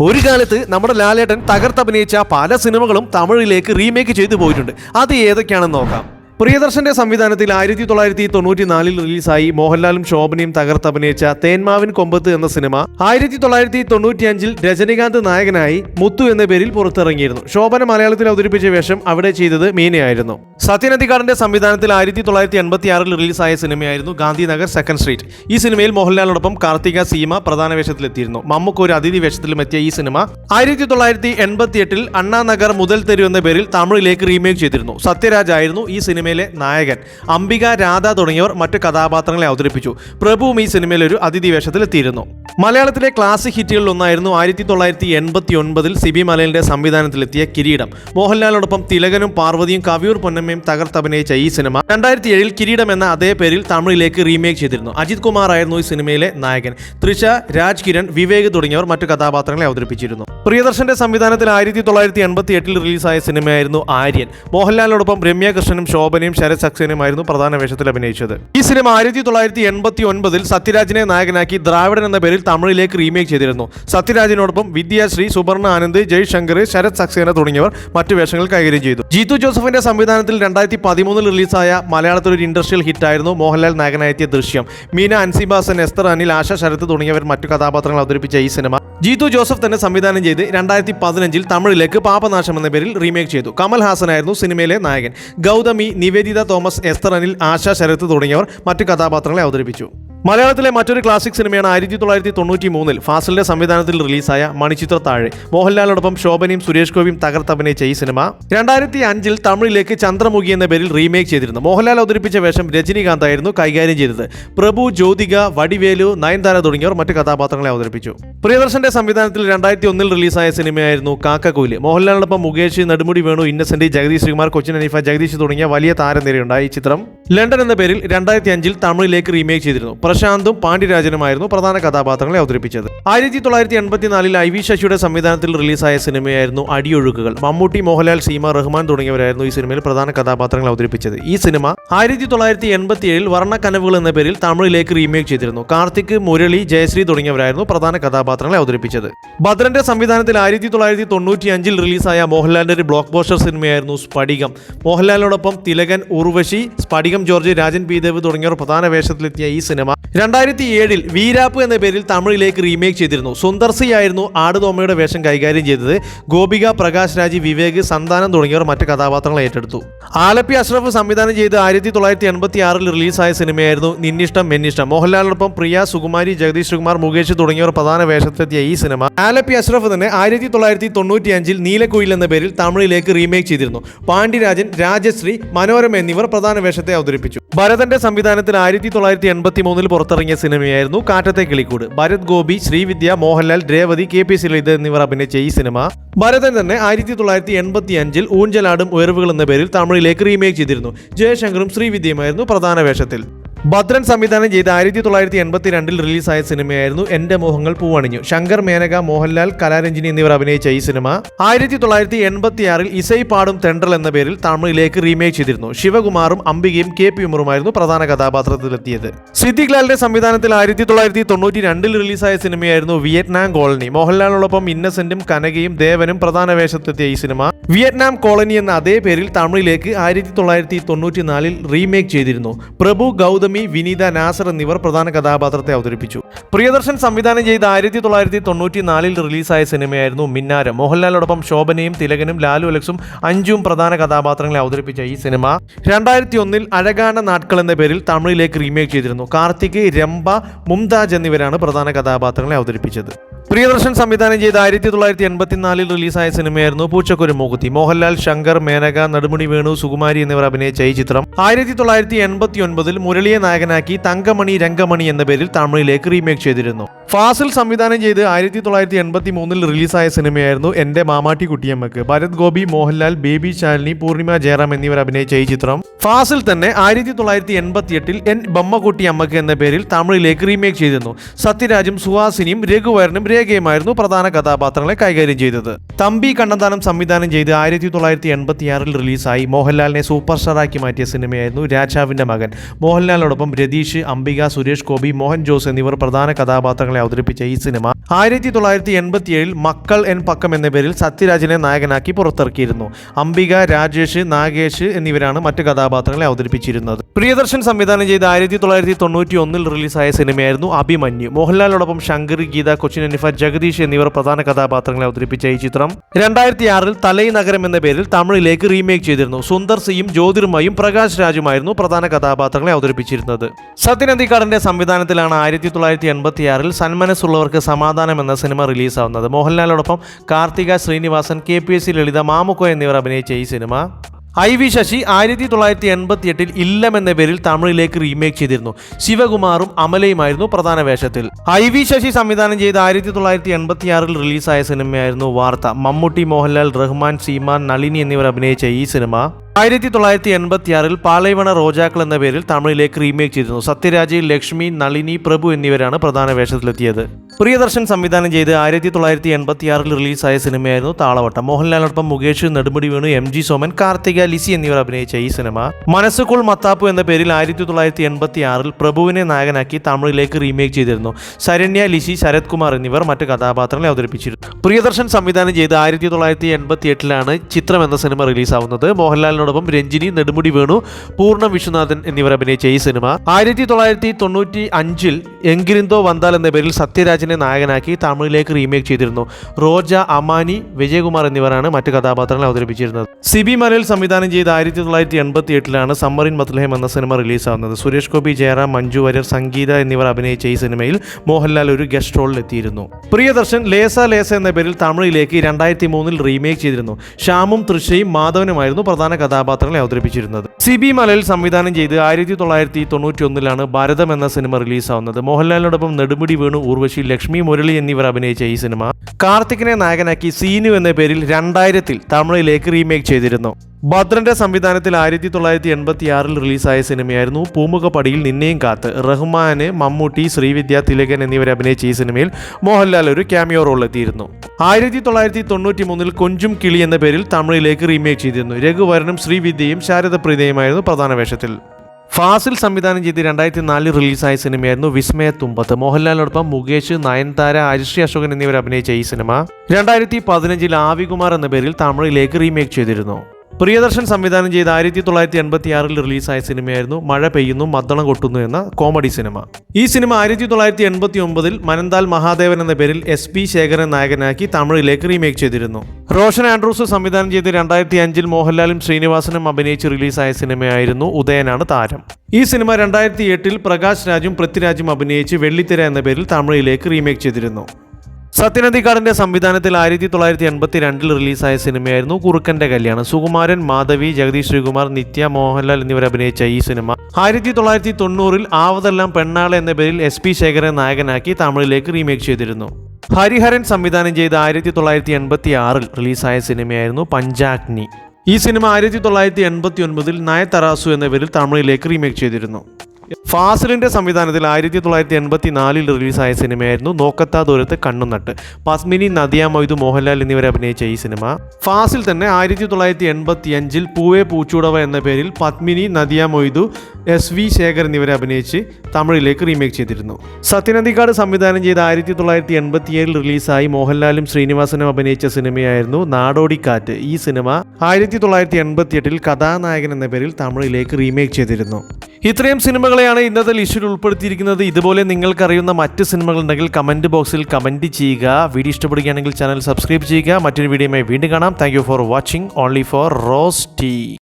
ഒരു കാലത്ത് നമ്മുടെ ലാലേട്ടൻ തകർത്തഭിനയിച്ച പല സിനിമകളും തമിഴിലേക്ക് റീമേക്ക് ചെയ്തു പോയിട്ടുണ്ട്. അത് ഏതൊക്കെയാണെന്ന് നോക്കാം. പ്രിയദർശന്റെ സംവിധാനത്തിൽ ആയിരത്തി തൊള്ളായിരത്തി തൊണ്ണൂറ്റി നാലിൽ റിലീസായി മോഹൻലാലും ശോഭനയും തകർത്തഭിനയിച്ച തേന്മാവിൻ കൊമ്പത്ത് എന്ന സിനിമ ആയിരത്തി തൊള്ളായിരത്തി തൊണ്ണൂറ്റിയഞ്ചിൽ രജനികാന്ത് നായകനായി മുത്തു എന്ന പേരിൽ പുറത്തിറങ്ങിയിരുന്നു. ശോഭന മലയാളത്തിൽ അവതരിപ്പിച്ച വേഷം അവിടെ ചെയ്തത് മീനയായിരുന്നു. സത്യനന്ദിക്കാടിന്റെ സംവിധാനത്തിൽ ആയിരത്തി തൊള്ളായിരത്തി എൺപത്തി ആറിൽ റിലീസായ സിനിമയായിരുന്നു ഗാന്ധിനഗർ സെക്കൻഡ് സ്ട്രീറ്റ്. ഈ സിനിമയിൽ മോഹൻലാലിനോടൊപ്പം കാർത്തിക സീമ പ്രധാന വേഷത്തിലെത്തിയിരുന്നു. മമ്മൂക്ക് ഒരു അതിഥി വേഷത്തിലും എത്തിയ ഈ സിനിമ ആയിരത്തി തൊള്ളായിരത്തി എൺപത്തി എട്ടിൽ അണ്ണാനഗർ മുതൽ തെരു എന്ന പേരിൽ തമിഴിലേക്ക് റീമേക്ക് ചെയ്തിരുന്നു. സത്യരാജ് ആയിരുന്നു ഈ സിനിമയിലെ നായകൻ അംബിക രാധ തുടങ്ങിയവർ മറ്റു കഥാപാത്രങ്ങളെ അവതരിപ്പിച്ചു. പ്രഭുവും ഈ സിനിമയിൽ ഒരു അതിഥി വേഷത്തിലെത്തിയിരുന്നു മലയാളത്തിലെ ക്ലാസിക് ഹിറ്റുകളിൽ ഒന്നായിരുന്നു ആയിരത്തി തൊള്ളായിരത്തി എൺപത്തി ഒൻപതിൽ സിബി മലയിലിന്റെ സംവിധാനത്തിലെത്തിയ കിരീടം. മോഹൻലാലിനോടൊപ്പം തിലകനും പാർവതിയും കവിയൂർ പൊന്നമ്മയും തകർത്തഭിനയിച്ച ഈ സിനിമ രണ്ടായിരത്തി ഏഴിൽ കിരീടം എന്ന അതേ പേരിൽ തമിഴിലേക്ക് റീമേക്ക് ചെയ്തിരുന്നു. അജിത് കുമാർ ആയിരുന്നു ഈ സിനിമയിലെ നായകൻ. തൃഷ രാജ് കിരൺ വിവേക് തുടങ്ങിയവർ മറ്റു കഥാപാത്രങ്ങളെ അവതരിപ്പിച്ചിരുന്നു. പ്രിയദർശന്റെ സംവിധാനത്തിൽ ആയിരത്തി തൊള്ളായിരത്തി എൺപത്തി എട്ടിൽ റിലീസായ സിനിമയായിരുന്നു ആര്യൻ. മോഹൻലാലിനോടൊപ്പം രമ്യ കൃഷ്ണനും ശോഭനയും ശരത് സക്സേനയുമായിരുന്നു പ്രധാന വേഷത്തിൽ അഭിനയിച്ചത്. ഈ സിനിമ ആയിരത്തി തൊള്ളായിരത്തി എൺപത്തി ഒൻപതിൽ സത്യരാജിനെ നായകനാക്കി ദ്രാവിഡൻ എന്ന പേരിൽ തമിഴിലേക്ക് റീമേക്ക് ചെയ്തിരുന്നു. സത്യരാജിനോടൊപ്പം വിദ്യാശ്രീ സുവർണ ആനന്ദ് ജയ്ശങ്കർ ശരത് സക്സേന തുടങ്ങിയവർ മറ്റു വേഷങ്ങൾ കൈകാര്യം ചെയ്തു. ജീതു ജോസഫിന്റെ സംവിധാനത്തിൽ രണ്ടായിരത്തി പതിമൂന്നിൽ റിലീസായ മലയാളത്തിൽ ഒരു ഇൻഡസ്ട്രിയൽ ഹിറ്റായിരുന്നു മോഹൻലാൽ നായകനായെത്തിയ ദൃശ്യം. മീന അൻസിബാസൻ എസ്തർ അനിൽ ആശ ശരത് തുടങ്ങിയവർ മറ്റു കഥാപാത്രങ്ങൾ അവതരിപ്പിച്ച ഈ സിനിമ. ജീതു ജോസഫ് തന്നെ സംവിധാനം ചെയ്ത് രണ്ടായിരത്തി പതിനഞ്ചിൽ തമിഴിലേക്ക് പാപനാശം എന്ന പേരിൽ റീമേക്ക് ചെയ്തു. കമൽ ഹാസനായിരുന്നു സിനിമയിലെ നായകൻ. ഗൗതമി നിവേദിത തോമസ് എസ്തർ അനിൽ ആശ ശരത് തുടങ്ങിയവർ മറ്റു കഥാപാത്രങ്ങളെ അവതരിപ്പിച്ചു മലയാളത്തിലെ മറ്റൊരു ക്ലാസിക് സിനിമയാണ് ആയിരത്തി തൊള്ളായിരത്തി തൊണ്ണൂറ്റി മൂന്നിൽ ഫാസിലിന്റെ സംവിധാനത്തിൽ റിലീസായ മണിച്ചിത്ര താഴെ. മോഹൻലാലിനോടൊപ്പം ശോഭനയും സുരേഷ് ഗോപിയും തകർത്തഭിനയിച്ച ഈ സിനിമ രണ്ടായിരത്തി അഞ്ചിൽ തമിഴിലേക്ക് ചന്ദ്രമുഖി എന്ന പേരിൽ റീമേക്ക് ചെയ്തിരുന്നു. മോഹൻലാൽ അവതരിപ്പിച്ച വേഷം രജനീകാന്ത് ആയിരുന്നു കൈകാര്യം ചെയ്തത്. പ്രഭു ജ്യോതിക വടിവേലു നയൻതാര തുടങ്ങിയവർ മറ്റു കഥാപാത്രങ്ങളെ അവതരിപ്പിച്ചു. പ്രിയദർശന്റെ സംവിധാനത്തിൽ രണ്ടായിരത്തി ഒന്നിൽ റിലീസായ സിനിമയായിരുന്നു കാക്കകൂലി മോഹൻലാലിനൊപ്പം മുകേഷ് നെടുമുടി വേണു ഇന്നസെന്റ് ജഗദീഷ് ശ്രീകുമാർ കൊച്ചിൻ അനീഫ ജഗദീഷ് തുടങ്ങിയ വലിയ താരനിരയുണ്ടായി ഈ ചിത്രം. ലണ്ടൻ എന്ന പേരിൽ രണ്ടായിരത്തി അഞ്ചിൽ തമിഴിലേക്ക് റീമേക്ക് ചെയ്തിരുന്നു. പ്രശാന്തും പാണ്ഡ്യരാജനുമായിരുന്നു പ്രധാന കഥാപാത്രങ്ങളെ അവതരിപ്പിച്ചത്. ആയിരത്തി തൊള്ളായിരത്തി എൺപത്തിനാലിൽ ഐ വി ശശിയുടെ സംവിധാനത്തിൽ റിലീസായ സിനിമയായിരുന്നു അടിയൊഴുക്കുകൾ മമ്മൂട്ടി മോഹൻലാൽ സീമ റഹ്മാൻ തുടങ്ങിയവരായിരുന്നു ഈ സിനിമയിൽ പ്രധാന കഥാപാത്രങ്ങൾ അവതരിപ്പിച്ചത്. ഈ സിനിമ ആയിരത്തി തൊള്ളായിരത്തി എൺപത്തി ഏഴിൽ വർണക്കനവുകൾ എന്ന പേരിൽ തമിഴിലേക്ക് റീമേക്ക് ചെയ്തിരുന്നു. കാർത്തിക് മുരളി ജയശ്രീ തുടങ്ങിയവരായിരുന്നു പ്രധാന കഥാപാത്രങ്ങളെ അവതരിപ്പിച്ചത്. ഭദ്രന്റെ സംവിധാനത്തിൽ ആയിരത്തി തൊള്ളായിരത്തി തൊണ്ണൂറ്റി അഞ്ചിൽ റിലീസായ മോഹൻലാലിന്റെ ഒരു ബ്ലോക്ക് ബോസ്റ്റർ സിനിമയായിരുന്നു സ്പടികം മോഹൻലാലിനോടൊപ്പം തിലകൻ ഉർവശി സ്പടികം ജോർജ് രാജൻ പി ദേവ് തുടങ്ങിയവർ പ്രധാന വേഷത്തിലെത്തിയ ഈ സിനിമ രണ്ടായിരത്തി ഏഴിൽ വീരാപ്പ് എന്ന പേരിൽ തമിഴിലേക്ക് റീമേക്ക് ചെയ്തിരുന്നു. സുന്ദർ സി ആയിരുന്നു ആടുതോമയുടെ വേഷം കൈകാര്യം ചെയ്തത്. ഗോപിക പ്രകാശ് രാജ് വിവേക് സന്താനം തുടങ്ങിയവർ മറ്റ് കഥാപാത്രങ്ങൾ ഏറ്റെടുത്തു. ആലപ്പി അഷ്റഫ് സംവിധാനം ചെയ്ത് ആയിരത്തി തൊള്ളായിരത്തി എൺപത്തി ആറിൽ റിലീസായ സിനിമയായിരുന്നു നിന്നിഷ്ടം മെന്നിഷ്ടം. മോഹൻലാലിനൊപ്പം പ്രിയ സുകുമാരി ജഗദീഷ് കുമാർ മുകേഷ് തുടങ്ങിയവർ പ്രധാന വേഷത്തിലെത്തിയ ഈ സിനിമ. ആലപ്പി അഷ്റഫ് തന്നെ ആയിരത്തി തൊള്ളായിരത്തി തൊണ്ണൂറ്റി അഞ്ചിൽ നീലക്കുയിൽ എന്ന പേരിൽ തമിഴിലേക്ക് റീമേക്ക് ചെയ്തിരുന്നു. പാണ്ഡ്യരാജൻ രാജശ്രീ മനോരമ എന്നിവർ പ്രധാന വേഷത്തെ അവതരിപ്പിച്ചു. ഭരതന്റെ സംവിധാനത്തിൽ ആയിരത്തി തൊള്ളായിരത്തി എൺപത്തി മൂന്നിൽ പുറത്തിറങ്ങിയ സിനിമയായിരുന്നു കാറ്റത്തെ കിളിക്കൂട്. ഭരത് ഗോപി ശ്രീവിദ്യ മോഹൻലാൽ രേവതി കെ പി ലളിത് എന്നിവർ അഭിനയിച്ച ഈ സിനിമ ഭരതൻ തന്നെ ആയിരത്തി തൊള്ളായിരത്തി എൺപത്തി അഞ്ചിൽ ഊഞ്ചലാടും ഉയർവുകൾ എന്ന പേരിൽ തമിഴിലേക്ക് റീമേക്ക് ചെയ്തിരുന്നു. ജയശങ്കറും ശ്രീവിദ്യയുമായിരുന്നു പ്രധാന വേഷത്തിൽ. ഭദ്രൻ സംവിധാനം ചെയ്ത ആയിരത്തി തൊള്ളായിരത്തി എൺപത്തി രണ്ടിൽ റിലീസായ സിനിമയായിരുന്നു എന്റെ മോഹങ്ങൾ പൂവണിഞ്ഞു. ശങ്കർ മേനക മോഹൻലാൽ കലാരഞ്ജിനി എന്നിവർ അഭിനയിച്ച ഈ സിനിമ ആയിരത്തി തൊള്ളായിരത്തി എൺപത്തി ആറിൽ ഇസൈ പാടും തെണ്ടൽ എന്ന പേരിൽ തമിഴിലേക്ക് റീമേക്ക് ചെയ്തിരുന്നു. ശിവകുമാറും അംബികയും കെ പി ഉമറുമായിരുന്നു പ്രധാന കഥാപാത്രത്തിലെത്തിയത്. സിദ്ദിഖ് ലാലിന്റെ സംവിധാനത്തിൽ ആയിരത്തി തൊള്ളായിരത്തി തൊണ്ണൂറ്റി രണ്ടിൽ റിലീസായ സിനിമയായിരുന്നു വിയറ്റ്നാം കോളനി. മോഹൻലാലിനോടൊപ്പം ഇന്നസെന്റും കനകയും ദേവനും പ്രധാന വേഷത്തെത്തിയ ഈ സിനിമ വിയറ്റ്നാം കോളനി എന്ന അതേ പേരിൽ തമിഴിലേക്ക് ആയിരത്തി തൊള്ളായിരത്തി തൊണ്ണൂറ്റി റീമേക്ക് ചെയ്തിരുന്നു. പ്രഭു ഗൗതമി വിനീത നാസർ എന്നിവർ പ്രധാന കഥാപാത്രത്തെ അവതരിപ്പിച്ചു. പ്രിയദർശൻ സംവിധാനം ചെയ്ത ആയിരത്തി തൊള്ളായിരത്തി തൊണ്ണൂറ്റി നാലിൽ റിലീസായ സിനിമയായിരുന്നു മിന്നാരം. മോഹൻലാലിനോടൊപ്പം ശോഭനയും തിലകനും ലാലു അലക്സും അഞ്ചും പ്രധാന കഥാപാത്രങ്ങളെ അവതരിപ്പിച്ച ഈ സിനിമ രണ്ടായിരത്തി ഒന്നിൽ അഴകാന നാട്കൾ എന്ന പേരിൽ തമിഴിലേക്ക് റീമേക്ക് ചെയ്തിരുന്നു. കാർത്തിക് രംഭ മുംതാജ് എന്നിവരാണ് പ്രധാന കഥാപാത്രങ്ങളെ അവതരിപ്പിച്ചത്. പ്രിയദർശൻ സംവിധാനം ചെയ്ത ആയിരത്തി തൊള്ളായിരത്തി എൺപത്തിനാലിൽ റിലീസായ സിനിമയായിരുന്നു പൂച്ചക്കൊരു മൂകുത്തി. മോഹൻലാൽ ശങ്കർ മേനക നെടുമുടി വേണു സുകുമാരി എന്നിവർ അഭിനയിച്ച ഈ ചിത്രം ആയിരത്തി തൊള്ളായിരത്തി എൺപത്തി ഒൻപതിൽ മുരളിയെ നായകനാക്കി തങ്കമണി രംഗമണി എന്ന പേരിൽ തമിഴിലേക്ക് റീമേക്ക് ചെയ്തിരുന്നു. ഫാസിൽ സംവിധാനം ചെയ്ത് ആയിരത്തി തൊള്ളായിരത്തി എൺപത്തി മൂന്നിൽ റിലീസായ സിനിമയായിരുന്നു എന്റെ മാമാട്ടി കുട്ടിയമ്മക്ക്. ഭരത് ഗോപി മോഹൻലാൽ ബേബി ശാലിനി പൂർണിമ ജയറാം എന്നിവർ അഭിനയിച്ച ഈ ചിത്രം ഫാസിൽ തന്നെ ആയിരത്തി തൊള്ളായിരത്തി എൺപത്തി എട്ടിൽ എൻ ബമ്മക്കുട്ടി അമ്മയ്ക്ക് എന്ന പേരിൽ തമിഴിലേക്ക് റീമേക്ക് ചെയ്തിരുന്നു. സത്യരാജും സുഹാസിനിയും രഘുവരനും വിവേകയുമായിരുന്നു പ്രധാന കഥാപാത്രങ്ങളെ കൈകാര്യം ചെയ്തത്. തമ്പി കണ്ണന്താനം സംവിധാനം ചെയ്ത് ആയിരത്തി തൊള്ളായിരത്തി എൺപത്തിയാറിൽ റിലീസായി. മോഹൻലാലിനെ സൂപ്പർ സ്റ്റാറാക്കി മാറ്റിയ സിനിമയായിരുന്നു രാജാവിന്റെ മകൻ. മോഹൻലാലിനോടൊപ്പം രതീഷ് അംബിക സുരേഷ് ഗോപി മോഹൻ ജോസ് എന്നിവർ പ്രധാന കഥാപാത്രങ്ങളെ അവതരിപ്പിച്ച ഈ സിനിമ ആയിരത്തി തൊള്ളായിരത്തി എൺപത്തിയേഴിൽ മക്കൾ എൻ പക്കം എന്ന പേരിൽ സത്യരാജിനെ നായകനാക്കി പുറത്തിറക്കിയിരുന്നു. അംബിക രാജേഷ് നാഗേഷ് എന്നിവരാണ് മറ്റു കഥാപാത്രങ്ങളെ അവതരിപ്പിച്ചിരുന്നത്. പ്രിയദർശൻ സംവിധാനം ചെയ്ത ആയിരത്തി തൊള്ളായിരത്തി തൊണ്ണൂറ്റി ഒന്നിൽ റിലീസായ സിനിമയായിരുന്നു അഭിമന്യു. മോഹൻലാലിനോടൊപ്പം ശങ്കർ ഗീത കൊച്ചിൻ അനിഫ ജഗദീഷ് എന്നിവർ പ്രധാന കഥാപാത്രങ്ങളെ അവതരിപ്പിച്ച ഈ ചിത്രം. രണ്ടായിരത്തി ആറിൽ തലൈ നഗരം എന്ന പേരിൽ തമിഴിലേക്ക് റീമേക്ക് ചെയ്തിരുന്നു. സുന്ദർ സിയും ജ്യോതിർമയും പ്രകാശ് രാജുമായിരുന്നു പ്രധാന കഥാപാത്രങ്ങളെ അവതരിപ്പിച്ചിരുന്നത്. സത്യനന്ദിക്കാടിന്റെ സംവിധാനത്തിലാണ് ആയിരത്തി തൊള്ളായിരത്തി എൺപത്തി ആറിൽ സന്മനസ്സുള്ളവർക്ക് സമാധാനം എന്ന സിനിമ റിലീസാവുന്നത്. മോഹൻലാലോടൊപ്പം Karthika Sreenivasan K P S C Lalitha Mamukko എന്നിവർ അഭിനയിച്ച ഈ സിനിമ. ഐ വി ശശി ആയിരത്തി തൊള്ളായിരത്തി എൺപത്തി എട്ടിൽ ഇല്ലം എന്ന പേരിൽ തമിഴിലേക്ക് റീമേക്ക് ചെയ്തിരുന്നു. ശിവകുമാറും അമലയുമായിരുന്നു പ്രധാന വേഷത്തിൽ. ഐ വി ശശി സംവിധാനം ചെയ്ത ആയിരത്തി തൊള്ളായിരത്തി എൺപത്തി ആറിൽ റിലീസായ സിനിമയായിരുന്നു വാർത്ത. മമ്മൂട്ടി മോഹൻലാൽ റഹ്മാൻ സീമാൻ നളിനി എന്നിവർ അഭിനയിച്ച ഈ സിനിമ ആയിരത്തി തൊള്ളായിരത്തി എൺപത്തിയാറിൽ പാളയവണ റോജാക്കൾ എന്ന പേരിൽ തമിഴിലേക്ക് റീമേക്ക് ചെയ്തിരുന്നു. സത്യരാജ് ലക്ഷ്മി നളിനി പ്രഭു എന്നിവരാണ് പ്രധാന വേഷത്തിലെത്തിയത്. പ്രിയദർശൻ സംവിധാനം ചെയ്ത് ആയിരത്തി തൊള്ളായിരത്തി എൺപത്തിയാറിൽ റിലീസായ സിനിമയായിരുന്നു താളവട്ടം. മോഹൻലാലിനൊപ്പം മുകേഷ് നെടുമുടി വേണു എം ജി സോമൻ കാർത്തിക ലിസി എന്നിവർ അഭിനയിച്ച ഈ സിനിമ മനസ്സുക്കുൾ മത്താപ്പു എന്ന പേരിൽ ആയിരത്തി തൊള്ളായിരത്തി എൺപത്തിയാറിൽ പ്രഭുവിനെ നായകനാക്കി തമിഴിലേക്ക് റീമേക്ക് ചെയ്തിരുന്നു. ശരണ്യ ലിസി ശരത് കുമാർ എന്നിവർ മറ്റ് കഥാപാത്രങ്ങളെ അവതരിപ്പിച്ചിരുന്നു. പ്രിയദർശൻ സംവിധാനം ചെയ്ത് ആയിരത്തി തൊള്ളായിരത്തി എൺപത്തി എട്ടിലാണ് ചിത്രം എന്ന സിനിമ റിലീസാവുന്നത്. മോഹൻലാലിനോടൊപ്പം രഞ്ജിനി നെടുമുടി വേണു പൂർണ വിശ്വനാഥൻ എന്നിവർ അഭിനയിച്ച ഈ സിനിമ. ആയിരത്തി തൊള്ളായിരത്തി തൊണ്ണൂറ്റി അഞ്ചിൽ എങ്കിരിന്തോ വന്താൽ എന്ന പേരിൽ സത്യരാജിനെ നായകനാക്കി തമിഴിലേക്ക് റീമേക്ക് ചെയ്തിരുന്നു. റോജ അമാനി വിജയകുമാർ എന്നിവരാണ് മറ്റു കഥാപാത്രങ്ങൾ അവതരിപ്പിച്ചിരുന്നത്. സിബി മലയിൽ സംവിധാനം ചെയ്ത ആയിരത്തി തൊള്ളായിരത്തി എൺപത്തി എട്ടിലാണ് സമ്മറിൻ മത്ലഹം എന്ന സിനിമ റിലീസാവുന്നത്. സുരേഷ് ഗോപി ജയറാം മഞ്ജു വാര്യർ സംഗീത എന്നിവർ അഭിനയിച്ച ഈ സിനിമയിൽ മോഹൻലാൽ ഒരു ഗസ്റ്റ് റോളിൽ എത്തിയിരുന്നു. പ്രിയദർശൻ ലേസ ലേസ എന്ന പേരിൽ തമിഴിലേക്ക് രണ്ടായിരത്തി മൂന്നിൽ റീമേക്ക് ചെയ്തിരുന്നു. ശ്യാമും തൃശയും മാധവനുമായിരുന്നു പ്രധാന കഥാപാത്രങ്ങളെ അവതരിപ്പിച്ചിരുന്നത്. സി ബി മലയിൽ സംവിധാനം ചെയ്ത് ആയിരത്തി തൊള്ളായിരത്തി തൊണ്ണൂറ്റി ഒന്നിലാണ് ഭാരതം എന്ന സിനിമ റിലീസാവുന്നത്. മോഹൻലാലിനോടൊപ്പം നെടുമുടി വേണു ഊർവശി ലക്ഷ്മി മുരളി എന്നിവർ അഭിനയിച്ച ഈ സിനിമ. കാർത്തികിനെ നായകനാക്കി സീനു എന്ന പേരിൽ രണ്ടായിരത്തിൽ തമിഴിലേക്ക് റീമേക്ക് ചെയ്തിരുന്നു. ഭദ്രന്റെ സംവിധാനത്തിൽ ആയിരത്തി തൊള്ളായിരത്തി എൺപത്തി ആറിൽ റിലീസായ സിനിമയായിരുന്നു പൂമുഖപ്പടിയിൽ നിന്നെയും കാത്ത്. റഹ്മാന് മമ്മൂട്ടി ശ്രീവിദ്യ തിലകൻ എന്നിവരെ അഭിനയിച്ച ഈ സിനിമയിൽ മോഹൻലാൽ ഒരു ക്യാമിയോ റോൾ എത്തിയിരുന്നു ആയിരത്തി തൊള്ളായിരത്തി തൊണ്ണൂറ്റി മൂന്നിൽ കൊഞ്ചും കിളി എന്ന പേരിൽ തമിഴിലേക്ക് റീമേക്ക് ചെയ്തിരുന്നു. രഘുവരനും ശ്രീവിദ്യയും ശാരദപ്രീതയുമായിരുന്നു പ്രധാന വേഷത്തിൽ. ഫാസിൽ സംവിധാനം ചെയ്ത് രണ്ടായിരത്തി നാലിൽ റിലീസായ സിനിമയായിരുന്നു വിസ്മയ തുമ്പത്ത്. മോഹൻലാലിനോടൊപ്പം മുകേഷ് നയൻതാര അരിശ്രീ അശോകൻ എന്നിവർ അഭിനയിച്ച ഈ സിനിമ രണ്ടായിരത്തി പതിനഞ്ചിൽ ആവികുമാർ എന്ന പേരിൽ തമിഴിലേക്ക് റീമേക്ക് ചെയ്തിരുന്നു. പ്രിയദർശൻ സംവിധാനം ചെയ്ത ആയിരത്തി തൊള്ളായിരത്തി എൺപത്തി ആറിൽ റിലീസായ സിനിമയായിരുന്നു മഴ പെയ്യുന്നു മദ്ദളം കൊട്ടുന്നു എന്ന കോമഡി സിനിമ. ഈ സിനിമ ആയിരത്തി തൊള്ളായിരത്തി എൺപത്തി ഒമ്പതിൽ മനന്താൽ മഹാദേവൻ എന്ന പേരിൽ എസ് പി ശേഖരൻ നായകനാക്കി തമിഴിലേക്ക് റീമേക്ക് ചെയ്തിരുന്നു. റോഷൻ ആൻഡ്രൂസ് സംവിധാനം ചെയ്ത് രണ്ടായിരത്തി അഞ്ചിൽ മോഹൻലാലും ശ്രീനിവാസനും അഭിനയിച്ച് റിലീസായ സിനിമയായിരുന്നു ഉദയനാണ് താരം. ഈ സിനിമ രണ്ടായിരത്തി എട്ടിൽ പ്രകാശ് രാജും പൃഥ്വിരാജും അഭിനയിച്ച് വെള്ളിത്തിര എന്ന പേരിൽ തമിഴിലേക്ക് റീമേക്ക് ചെയ്തിരുന്നു. സത്യനന്ദിക്കാടിന്റെ സംവിധാനത്തിൽ ആയിരത്തി തൊള്ളായിരത്തി എൺപത്തി രണ്ടിൽ റിലീസായ സിനിമയായിരുന്നു കുറുക്കന്റെ കല്യാണം. സുകുമാരൻ മാധവി ജഗദീഷ് ശ്രീകുമാർ നിത്യ മോഹൻലാൽ എന്നിവർ അഭിനയിച്ച ഈ സിനിമ ആയിരത്തി തൊള്ളായിരത്തി തൊണ്ണൂറിൽ ആവതെല്ലാം പെണ്ണാളെ എന്ന പേരിൽ എസ് പി ശേഖരൻ നായകനാക്കി തമിഴിലേക്ക് റീമേക്ക് ചെയ്തിരുന്നു. ഹരിഹരൻ സംവിധാനം ചെയ്ത ആയിരത്തി തൊള്ളായിരത്തി എൺപത്തി ആറിൽ റിലീസായ സിനിമയായിരുന്നു പഞ്ചാഗ്നി. ഈ സിനിമ ആയിരത്തി തൊള്ളായിരത്തി എൺപത്തി ഒൻപതിൽ നയതറാസു എന്ന പേരിൽ തമിഴിലേക്ക് റീമേക്ക് ചെയ്തിരുന്നു. ഫാസിലിന്റെ സംവിധാനത്തിൽ ആയിരത്തി തൊള്ളായിരത്തി എൺപത്തി നാലിൽ റിലീസായ സിനിമയായിരുന്നു നോക്കത്താ ദൂരത്ത് കണ്ണുനട്ട്. പസ്മിനി നദിയ മൊയ്തു മോഹൻലാൽ എന്നിവർ അഭിനയിച്ച ഈ സിനിമ. ഫാസിൽ തന്നെ ആയിരത്തി തൊള്ളായിരത്തി എൺപത്തി അഞ്ചിൽ പൂവേ പൂച്ചൂടവ എന്ന പേരിൽ Padmini Nadia Moidu S V Shekhar എന്നിവരെ അഭിനയിച്ച് തമിഴിലേക്ക് റീമേക്ക് ചെയ്തിരുന്നു. സത്യനന്ദിക്കാട് സംവിധാനം ചെയ്ത ആയിരത്തി തൊള്ളായിരത്തി എൺപത്തിയേഴിൽ റിലീസായി മോഹൻലാലും ശ്രീനിവാസനും അഭിനയിച്ച സിനിമയായിരുന്നു നാടോടിക്കാറ്റ്. ഈ സിനിമ ആയിരത്തി തൊള്ളായിരത്തി എൺപത്തി എട്ടിൽ കഥാനായകൻ എന്ന പേരിൽ തമിഴിലേക്ക് റീമേക്ക് ചെയ്തിരുന്നു. ഇത്രയും സിനിമകളെയാണ് ഇന്നത്തെ ലിസ്റ്റിൽ ഉൾപ്പെടുത്തിയിരിക്കുന്നത്. ഇതുപോലെ നിങ്ങൾക്കറിയുന്ന മറ്റ് സിനിമകളുണ്ടെങ്കിൽ കമന്റ് ബോക്സിൽ കമന്റ് ചെയ്യുക. വീഡിയോ ഇഷ്ടപ്പെടുകയാണെങ്കിൽ ചാനൽ സബ്സ്ക്രൈബ് ചെയ്യുക. മറ്റൊരു വീഡിയോയുമായി വീണ്ടും കാണാം. Thank for watching only for rose tea